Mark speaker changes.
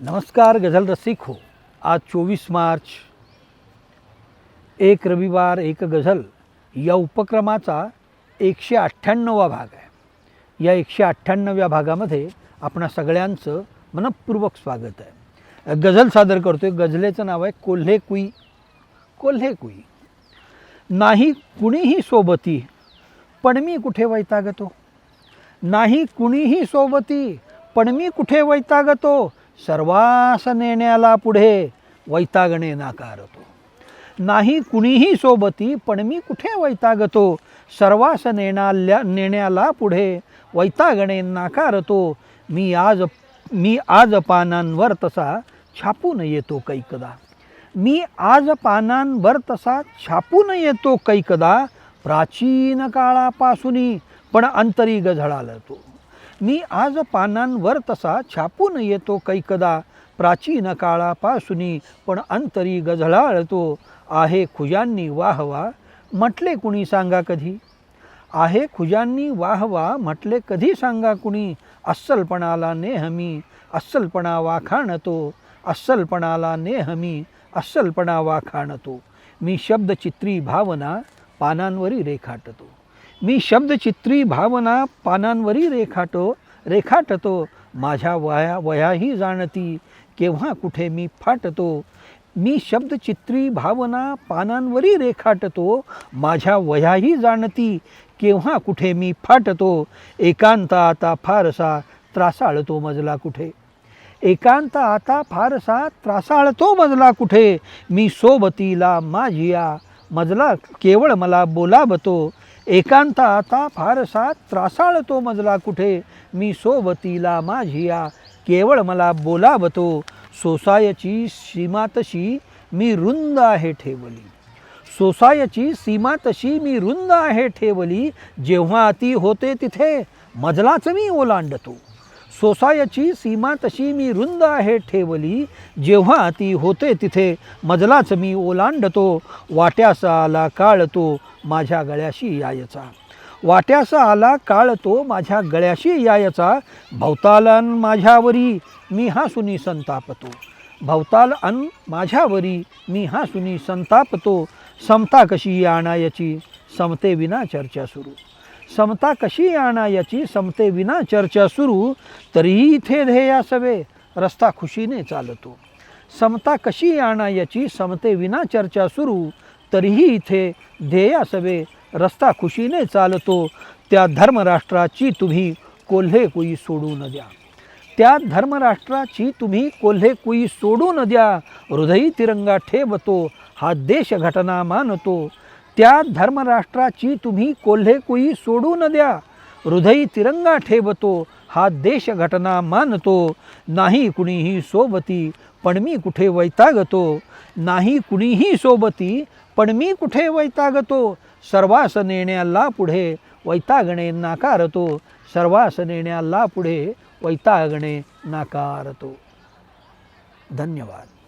Speaker 1: नमस्कार गझल रसिक हो. आज चोवीस मार्च एक रविवार एक गझल. या उपक्रमाचा एकशे अठ्ठ्याण्णवा भाग आहे. या एकशे अठ्ठ्याण्णव्या भागामध्ये आपणा सगळ्यांचं मनपूर्वक स्वागत आहे. गझल सादर करतोय. गझलेचं नाव आहे कोल्हे कुई. कोल्हे कुई. नाही कुणीही सोबती पण मी कुठे वैतागतो? नाही कुणीही सोबती पण मी कुठे वैतागतो? सर्वास नेण्याला पुढे वैतागणे नाकारतो. नाही कुणीही सोबती पण मी कुठे वैतागतो? सर्वास नेण्याल्या नेण्याला पुढे वैतागणे नाकारतो. मी आज मी आज पानांवर तसा छापून येतो कैकदा. मी आज पानांवर तसा छापून येतो कैकदा प्राचीन काळापासून पण अंतरी गझळालतो. मी आज पानांवर तसा छापून येतो कैकदा. प्राचीन काळापासून पण अंतरी गझळाळतो. आहे खुजांनी वाहवा म्हटले कुणी सांगा कधी? आहे खुजांनी वाहवा म्हटले कधी सांगा कुणी? अस्सलपणाला नेहमी अस्सलपणा वाखाणतो. अस्सलपणाला नेहमी अस्सलपणा वाखाणतो. मी शब्दचित्री भावना पानांवरी रेखाटतो. मी शब्दचित्री भावना पानांवरी रेखाटो रेखाटतो माझ्या वया वयाही जाणती केव्हा कुठे मी फाटतो? मी शब्दचित्री भावना पानांवरी रेखाटतो माझ्या वयाही जाणती केव्हा कुठे मी फाटतो? एकांत आता फारसा त्रासाळतो मजला कुठे? एकांत आता फारसा त्रासाळतो मजला कुठे? मी सोबतीला माझिया मजला केवळ मला बोलावतो एकांत आता फारसा त्रासाळतो मजला कुठे? मी सोबतीला माझिया केवळ मला बोलावतो. सोसायची सीमा तशी मी रुंद आहे ठेवली. सोसायची सीमा तशी मी रुंद आहे ठेवली. जेव्हा ती होते तिथे मजलाच मी ओलांडतो. सोसायची सीमा तशी मी रुंद आहे ठेवली. जेव्हा ती होते तिथे मजलाच मी ओलांडतो. वाट्यासा आला काळ तो माझ्या गळ्याशी यायचा. वाट्यासा आला काळ तो माझ्या गळ्याशी यायचा. भवतालन माझ्यावरी मी हा सुनी संतापतो. भवताल अन माझ्यावरी मी हा सुनी संतापतो. समता कशी आणायची? समते विना चर्चा सुरू. समता कशी आणायची समते विना चर्चा सुरू तरीही इथे ध्येया सवे रस्ता खुशीने चालतो. समता कशी आणायची समते विना चर्चा सुरू तरीही इथे ध्येया सवे रस्ता खुशीने चालतो. त्या धर्मराष्ट्राची तुम्ही कोल्हे कुई सोडू न द्या. त्या धर्मराष्ट्राची तुम्ही कोल्हे कुई सोडू न द्या. हृदयी तिरंगा ठेवतो. हा देश घटना मानतो. त्या धर्मराष्ट्राची तुम्ही कोल्हे कुई सोडून द्या. हृदयी तिरंगा ठेवतो हा देश घटना मानतो. नाही कुणीही सोबती पण मी कुठे वैतागतो. नाही कुणीही सोबती पण मी कुठे वैतागतो. सर्वास नेण्याला पुढे वैतागणे नाकारतो. सर्वास नेण्याला पुढे वैतागणे नाकारतो. धन्यवाद.